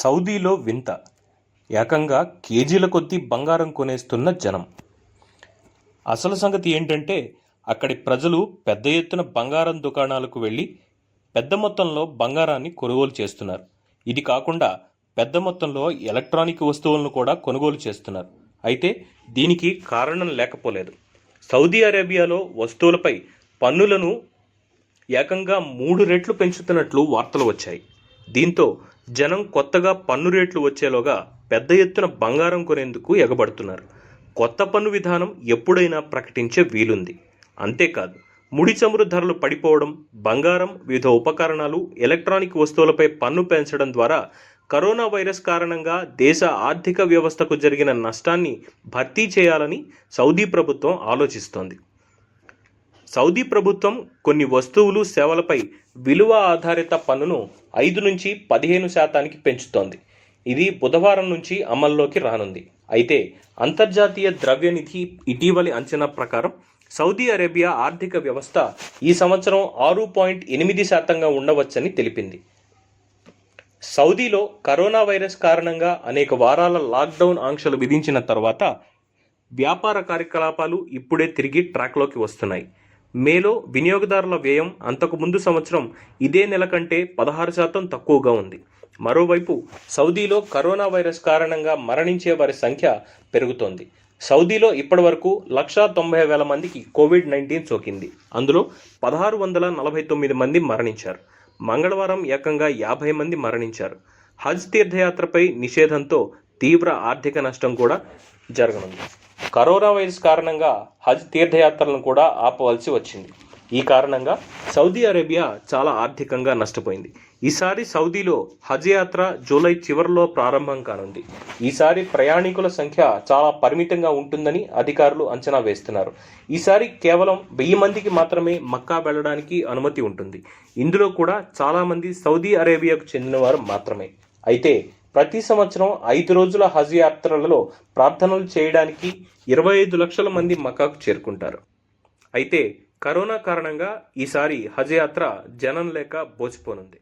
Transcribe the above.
సౌదీలో వింత. ఏకంగా కేజీల కొద్దీ బంగారం కొనేస్తున్న జనం. అసలు సంగతి ఏంటంటే అక్కడి ప్రజలు పెద్ద ఎత్తున బంగారం దుకాణాలకు వెళ్ళి పెద్ద మొత్తంలో బంగారాన్ని కొనుగోలు చేస్తున్నారు. ఇది కాకుండా పెద్ద మొత్తంలో ఎలక్ట్రానిక్ వస్తువులను కూడా కొనుగోలు చేస్తున్నారు. అయితే దీనికి కారణం లేకపోలేదు. సౌదీ అరేబియాలో వస్తువులపై పన్నులను ఏకంగా మూడు రెట్లు పెంచుతున్నట్లు వార్తలు వచ్చాయి. దీంతో జనం కొత్తగా పన్ను రేట్లు వచ్చేలోగా పెద్ద ఎత్తున బంగారం కొనేందుకు ఎగబడుతున్నారు. కొత్త పన్ను విధానం ఎప్పుడైనా ప్రకటించే వీలుంది. అంతేకాదు ముడి చమురు ధరలు పడిపోవడం బంగారం వివిధ ఉపకరణాలు ఎలక్ట్రానిక్ వస్తువులపై పన్ను పెంచడం ద్వారా కరోనా వైరస్ కారణంగా దేశ ఆర్థిక వ్యవస్థకు జరిగిన నష్టాన్ని భర్తీ చేయాలని సౌదీ ప్రభుత్వం ఆలోచిస్తోంది. సౌదీ ప్రభుత్వం కొన్ని వస్తువులు సేవలపై విలువ ఆధారిత పన్నును ఐదు నుంచి పదిహేను శాతానికి పెంచుతోంది. ఇది బుధవారం నుంచి అమల్లోకి రానుంది. అయితే అంతర్జాతీయ ద్రవ్యనిధి ఇటీవలి అంచనా ప్రకారం సౌదీ అరేబియా ఆర్థిక వ్యవస్థ ఈ సంవత్సరం ఆరు పాయింట్ ఎనిమిది శాతంగా ఉండవచ్చని తెలిపింది. సౌదీలో కరోనా వైరస్ కారణంగా అనేక వారాల లాక్డౌన్ ఆంక్షలు విధించిన తర్వాత వ్యాపార కార్యకలాపాలు ఇప్పుడే తిరిగి ట్రాక్లోకి వస్తున్నాయి. మేలో వినియోగదారుల వ్యయం అంతకు ముందు సంవత్సరం ఇదే నెల కంటే పదహారు శాతం తక్కువగా ఉంది. మరోవైపు సౌదీలో కరోనా వైరస్ కారణంగా మరణించే వారి సంఖ్య పెరుగుతోంది. సౌదీలో ఇప్పటివరకు లక్షా తొంభై వేల మందికి కోవిడ్ నైన్టీన్ సోకింది. అందులో పదహారు వందల నలభై తొమ్మిది మంది మరణించారు. మంగళవారం ఏకంగా యాభై మంది మరణించారు. హజ్ తీర్థయాత్రపై నిషేధంతో తీవ్ర ఆర్థిక నష్టం కూడా జరగనుంది. కరోనా వైరస్ కారణంగా హజ్ తీర్థయాత్రలను కూడా ఆపవలసి వచ్చింది. ఈ కారణంగా సౌదీ అరేబియా చాలా ఆర్థికంగా నష్టపోయింది. ఈసారి సౌదీలో హజ్ యాత్ర జూలై చివరిలో ప్రారంభం కానుంది. ఈసారి ప్రయాణికుల సంఖ్య చాలా పరిమితంగా ఉంటుందని అధికారులు అంచనా వేస్తున్నారు. ఈసారి కేవలం వెయ్యి మందికి మాత్రమే మక్కా వెళ్ళడానికి అనుమతి ఉంటుంది. ఇందులో కూడా చాలామంది సౌదీ అరేబియాకు చెందినవారు మాత్రమే. అయితే ప్రతి సంవత్సరం ఐదు రోజుల హజ్ యాత్రలలో ప్రార్థనలు చేయడానికి ఇరవై ఐదు లక్షల మంది మకాకు చేరుకుంటారు. అయితే కరోనా కారణంగా ఈసారి హజ్ యాత్ర జనం లేక బోచిపోనుంది.